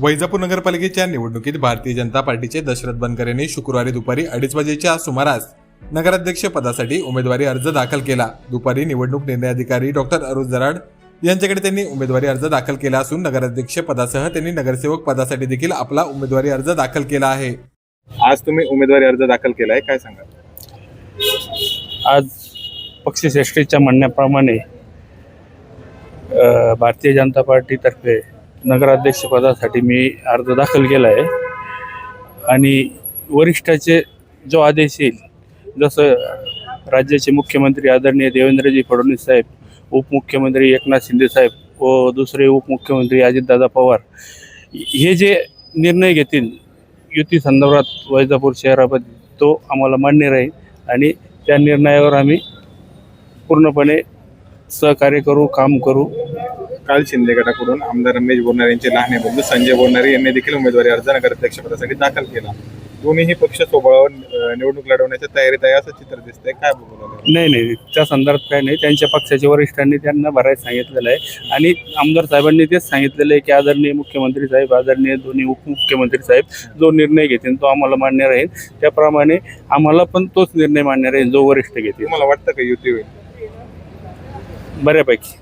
वैजापूर नगरपालिकेच्या निवडणुकीत भारतीय जनता पार्टीचे दशरथ बनकर यांनी शुक्रवारी दुपारी अडीच वाजेच्या सुमारास नगराध्यक्ष पदासाठी उमेदवारी अर्ज दाखल केला. दुपारी निवडणूक निर्णय अधिकारी डॉक्टर अरुण जराड यांच्याकडे त्यांनी उमेदवारी अर्ज दाखल केला असून नगराध्यक्ष पदासह त्यांनी नगरसेवक पदासाठी देखील आपला उमेदवारी अर्ज दाखल केला आहे. आज तुम्ही उमेदवारी अर्ज दाखल केला आहे काय सांगा आज पक्षश्रेष्ठीच्या म्हणण्याप्रमाणे भारतीय जनता पार्टीतर्फे नगराध्यक्षपदासाठी मी अर्ज दाखल केला आहे. आणि वरिष्ठाचे जो आदेश येईल जसं राज्याचे मुख्यमंत्री आदरणीय देवेंद्रजी फडणवीस साहेब उपमुख्यमंत्री एकनाथ शिंदे साहेब व दुसरे उपमुख्यमंत्री अजितदादा पवार हे जे निर्णय घेतील युती संदर्भात वैजापूर शहरामध्ये तो आम्हाला मान्य राहील. आणि त्या निर्णयावर आम्ही पूर्णपणे सहकार्य करू काम करू. काल शिंदे गटाकडून आमदार रमेश बोरणारे यांचे लहान बंधू संजय बोरणारे यांनी देखील उमेदवारी अर्ज नगराध्यक्षपदासाठी दाखल केला. दोन्ही पक्ष सोबळावर निवडणूक लढवण्याच्या तयारीत आहे असं चित्र दिसतंय. काय बोलू नाही नाही त्या संदर्भात काही नाही. त्यांच्या पक्षाच्या वरिष्ठांनी त्यांना भरायला सांगितलेलं आहे. आणि आमदार साहेबांनी तेच सांगितलेलं आहे की आदरणीय मुख्यमंत्री साहेब आदरणीय दोन्ही उपमुख्यमंत्री साहेब जो निर्णय घेतील तो आम्हाला मान्य राहील. त्याप्रमाणे आम्हाला पण तोच निर्णय मान्य राहील जो वरिष्ठ घेतील. तुम्हाला वाटतं का युती होईल? बऱ्यापैकी.